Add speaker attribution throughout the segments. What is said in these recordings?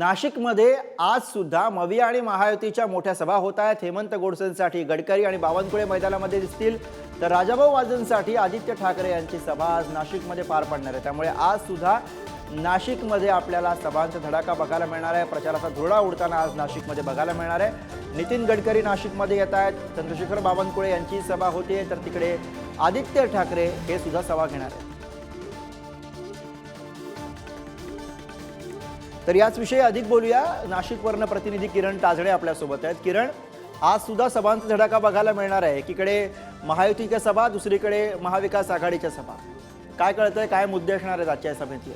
Speaker 1: नाशिकमध्ये आज सुद्धा मवी आणि महायुतीच्या मोठ्या सभा होत आहेत. हेमंत गोडसेंसाठी गडकरी आणि बावनकुळे मैदानामध्ये दिसतील. तर राजाभाऊ वाजेंसाठी आदित्य ठाकरे यांची सभा आज नाशिकमध्ये पार पडणार आहे. त्यामुळे आज सुद्धा नाशिकमध्ये आपल्याला सभांचा धडाका बघायला मिळणार आहे. प्रचाराचा धुरडा उडताना आज नाशिकमध्ये बघायला मिळणार आहे. नितीन गडकरी नाशिकमध्ये येत आहेत. चंद्रशेखर बावनकुळे यांची सभा होते तर तिकडे आदित्य ठाकरे हे सुद्धा सभा घेणार आहेत. तर याच विषयी अधिक बोलूया. नाशिकवरनं प्रतिनिधी किरण ताजडे आपल्यासोबत आहेत. किरण आज सुद्धा सभांचा धडाका बघायला मिळणार आहे. एकीकडे महायुतीच्या सभा दुसरीकडे महाविकास आघाडीच्या सभा. काय कळतंय काय मुद्दे असणार आहेत आजच्या सभेतले?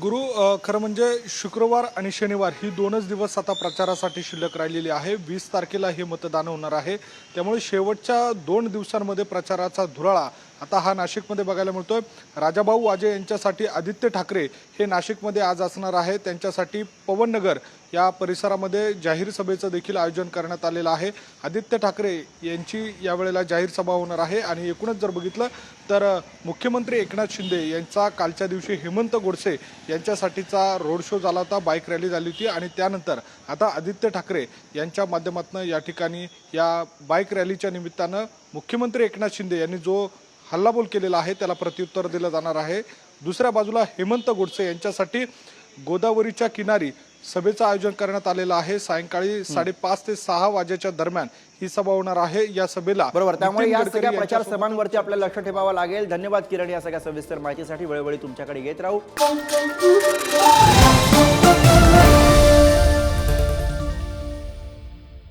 Speaker 2: गुरु खरं म्हणजे शुक्रवार आणि शनिवार ही दोनच दिवस आता प्रचारासाठी शिल्लक राहिलेली आहे. वीस तारखेला हे मतदान होणार आहे. त्यामुळे शेवटच्या दोन दिवसांमध्ये प्रचाराचा धुराळा आता हा नाशिकमध्ये बघायला मिळतोय. राजाभाऊ वाजे यांच्यासाठी आदित्य ठाकरे हे नाशिकमध्ये आज असणार आहे. त्यांच्यासाठी पवननगर या परिसरामध्ये जाहीर सभेचं देखील आयोजन करण्यात आलेलं आहे. आदित्य ठाकरे यांची यावेळेला जाहीर सभा होणार आहे. आणि एकूणच जर बघितलं तर मुख्यमंत्री एकनाथ शिंदे यांचा कालच्या दिवशी हेमंत गोडसे यांच्यासाठीचा रोड शो झाला होता. बाईक रॅली झाली होती. आणि त्यानंतर आता आदित्य ठाकरे यांच्या माध्यमातून या ठिकाणी या बाईक रॅलीच्या निमित्तानं मुख्यमंत्री एकनाथ शिंदे यांनी जो हल्लाबोल केलेला आहे त्याला प्रत्युत्तर दिलं जाणार आहे. दुसऱ्या बाजूला हेमंत गोडसे यांच्यासाठी गोदावरीच्या किनारी सभेचं आयोजन करण्यात आलेलं आहे. सायंकाळी साडेपाच ते सहा वाजेच्या दरम्यान ही सभा होणार आहे. या सभेला
Speaker 1: बरोबर. त्यामुळे या सगळ्या प्रचार सभांवरती आपल्याला लक्ष ठेवावं लागेल. धन्यवाद किरण या सगळ्या सविस्तर माहितीसाठी. वेळोवेळी तुमच्याकडे येत राहू.